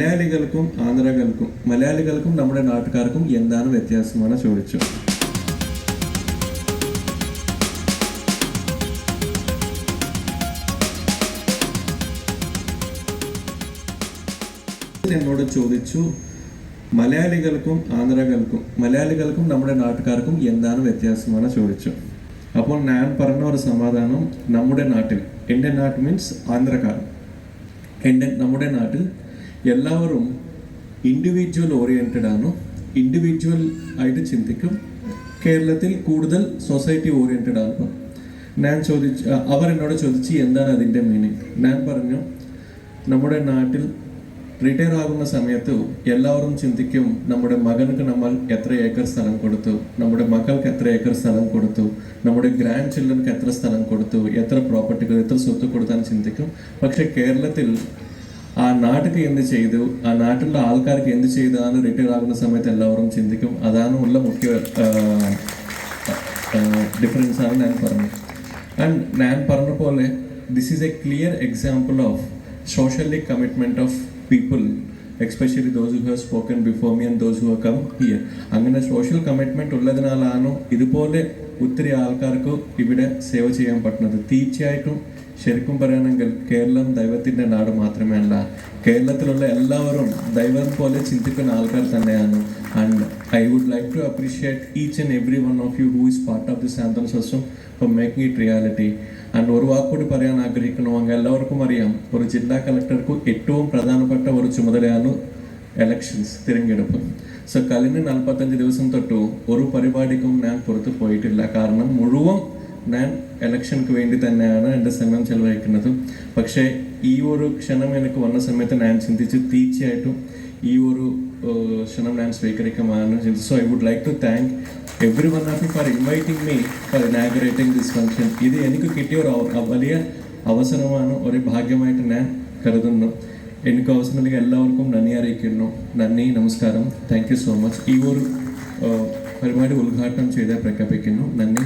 മലയാളികൾക്കും ആന്ധ്രകൾക്കും മലയാളികൾക്കും നമ്മുടെ നാട്ടുകാർക്കും എന്താണ് വ്യത്യാസമാണ് ചോദിച്ചു. എന്നോട് ചോദിച്ചു മലയാളികൾക്കും ആന്ധ്രകൾക്കും മലയാളികൾക്കും നമ്മുടെ നാട്ടുകാർക്കും എന്താണ് വ്യത്യാസമാണ് ചോദിച്ചു. അപ്പോൾ ഞാൻ പറഞ്ഞ ഒരു സമാധാനം നമ്മുടെ നാട്ടിൽ എന്റെ നാട്ട് മീൻസ് ആന്ധ്രക്കാർ. എന്റെ നമ്മുടെ നാട്ടിൽ എല്ലാവരും ഇൻഡിവിജ്വൽ ഓറിയന്റഡ് ആണ്. ഇൻഡിവിജ്വൽ ആയിട്ട് ചിന്തിക്കും. കേരളത്തിൽ കൂടുതൽ സൊസൈറ്റി ഓറിയന്റഡ് ആണ്. ഞാൻ ചോദിച്ച അവർ എന്നോട് ചോദിച്ചു എന്താണ് അതിന്റെ മീനിങ് ഞാൻ പറഞ്ഞു നമ്മുടെ നാട്ടിൽ റിട്ടയർ ആകുന്ന സമയത്ത് എല്ലാവരും ചിന്തിക്കും നമ്മുടെ മകൾക്ക് നമ്മൾ എത്ര ഏക്കർ സ്ഥലം കൊടുത്തു നമ്മുടെ മക്കൾക്ക് എത്ര ഏക്കർ സ്ഥലം കൊടുത്തു നമ്മുടെ ഗ്രാൻഡ് ചിൽഡ്രൻക്ക് എത്ര സ്ഥലം കൊടുത്തു എത്ര പ്രോപ്പർട്ടികൾ എത്ര സ്വത്ത് കൊടുത്താൽ ചിന്തിക്കും. പക്ഷെ കേരളത്തിൽ ആ നാട്ടിൽ എന്ത് ചെയ്തു? ആ നാട്ടിലുള്ള ആൾക്കാർക്ക് എന്ത് ചെയ്താണ് റിട്ടയർ ആകുന്ന സമയത്ത് എല്ലാവരും ചിന്തിക്കും. അതാണ് ഉള്ള മുഖ്യ ഡിഫറൻസ് ആണ് ഞാൻ പറഞ്ഞത്. ആൻഡ് ഞാൻ പറഞ്ഞ പോലെ this is a clear example of socially commitment of people especially those who have spoken before me and those who come here അങ്ങനെ സോഷ്യൽ കമ്മിറ്റ്മെന്റ് ഉള്ളതിനാലാണോ ഇതുപോലെ ഒത്തിരി ആൾക്കാർക്ക് ഇവിടെ സേവ ചെയ്യാൻ പറ്റുന്നത്. തീർച്ചയായിട്ടും ശരിക്കും പറയുകയാണെങ്കിൽ കേരളം ദൈവത്തിന്റെ നാട് മാത്രമേ അല്ല കേരളത്തിലുള്ള എല്ലാവരും ദൈവം പോലെ ചിന്തിക്കുന്ന ആൾക്കാർ തന്നെയാണ്. And I would like to appreciate each and every one of you who is part of this anthem system for making it reality and ഒരു വാക്കുകൂടി പറയാൻ ആഗ്രഹിക്കണോ അങ്ങ് എല്ലാവർക്കും അറിയാം ഒരു ജില്ലാ കളക്ടർക്ക് ഏറ്റവും പ്രധാനപ്പെട്ട ഒരു ചുമതലയാണ് എലക്ഷൻസ് തിരഞ്ഞെടുപ്പ്. സോ കഴിഞ്ഞ നാൽപ്പത്തഞ്ച് ദിവസം തൊട്ടു ഒരു പരിപാടിക്കും ഞാൻ പുറത്ത് പോയിട്ടില്ല. കാരണം മുഴുവൻ ഞാൻ എലക്ഷൻക്ക് വേണ്ടി തന്നെയാണ് എന്റെ സമയം ചെലവഴിക്കുന്നത്. പക്ഷേ ഈ ഒരു ക്ഷണം എനിക്ക് വന്ന സമയത്ത് ഞാൻ ചിന്തിച്ച് തീർച്ചയായിട്ടും ഈ ഒരു ക്ഷണം ഞാൻ സ്വീകരിക്കുമെന്ന് ചിന്തിച്ചു so I would like to thank every one you for inviting me for inaugurating this function ഇത് എനിക്ക് കിട്ടിയ ഒരു വലിയ അവസരമാണ് ഒരു ഭാഗ്യമായിട്ട് ഞാൻ കരുതുന്നു. എനിക്ക് അവസരം നൽകിയ എല്ലാവർക്കും നന്ദി അറിയിക്കുന്നു. നന്ദി നമസ്കാരം. താങ്ക് യു സോ മച്ച് ഈ ഒരു പരിപാടി ഉദ്ഘാടനം ചെയ്ത് പ്രഖ്യാപിക്കുന്നു. നന്ദി